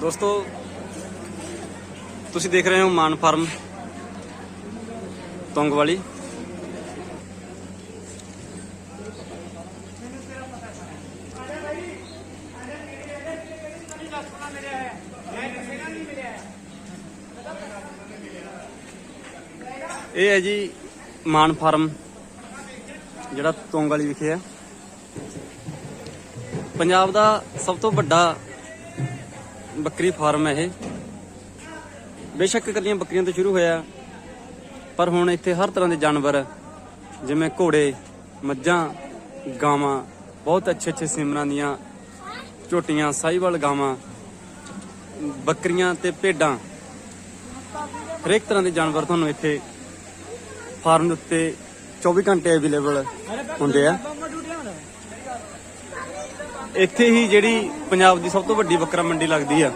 ਦੋਸਤੋ, ਤੁਸੀਂ ਦੇਖ ਰਹੇ ਹੋ ਮਾਨ ਫਾਰਮ ਤੁੰਗ ਵਾਲੀ ਇਹ ਹੈ ਜੀ ਮਾਨ ਫਾਰਮ, ਜਿਹੜਾ ਤੁੰਗ ਵਾਲੀ ਵਿਖੇ ਹੈ। ਪੰਜਾਬ ਦਾ ਸਭ ਤੋਂ ਵੱਡਾ ਬੱਕਰੀ ਫਾਰਮ ਹੈ ਇਹ। ਬੇਸ਼ੱਕ ਇਕੱਲੀਆਂ ਬੱਕਰੀਆਂ ਤੋਂ ਸ਼ੁਰੂ ਹੋਇਆ, ਪਰ ਹੁਣ ਇੱਥੇ ਹਰ ਤਰ੍ਹਾਂ ਦੇ ਜਾਨਵਰ, ਜਿਵੇਂ ਘੋੜੇ, ਮੱਝਾਂ, ਗਾਵਾਂ, ਬਹੁਤ ਅੱਛੇ ਅੱਛੇ ਸਿਮਰਾਂ ਦੀਆਂ ਝੋਟੀਆਂ ਸਾਹੀਵਾਲ ਗਾਵਾਂ, ਬੱਕਰੀਆਂ ਤੇ ਭੇਡਾਂ। ਹਰੇਕ ਤਰ੍ਹਾਂ ਦੇ ਜਾਨਵਰ ਤੁਹਾਨੂੰ ਇੱਥੇ ਫਾਰਮ ਦੇ ਉੱਤੇ 24 ਘੰਟੇ ਅਵੇਲੇਬਲ ਹੁੰਦੇ ਆ। ਇੱਥੇ ਹੀ ਜਿਹੜੀ ਪੰਜਾਬ ਦੀ ਸਭ ਤੋਂ ਵੱਡੀ ਬੱਕਰਾ ਮੰਡੀ ਲੱਗਦੀ ਆ।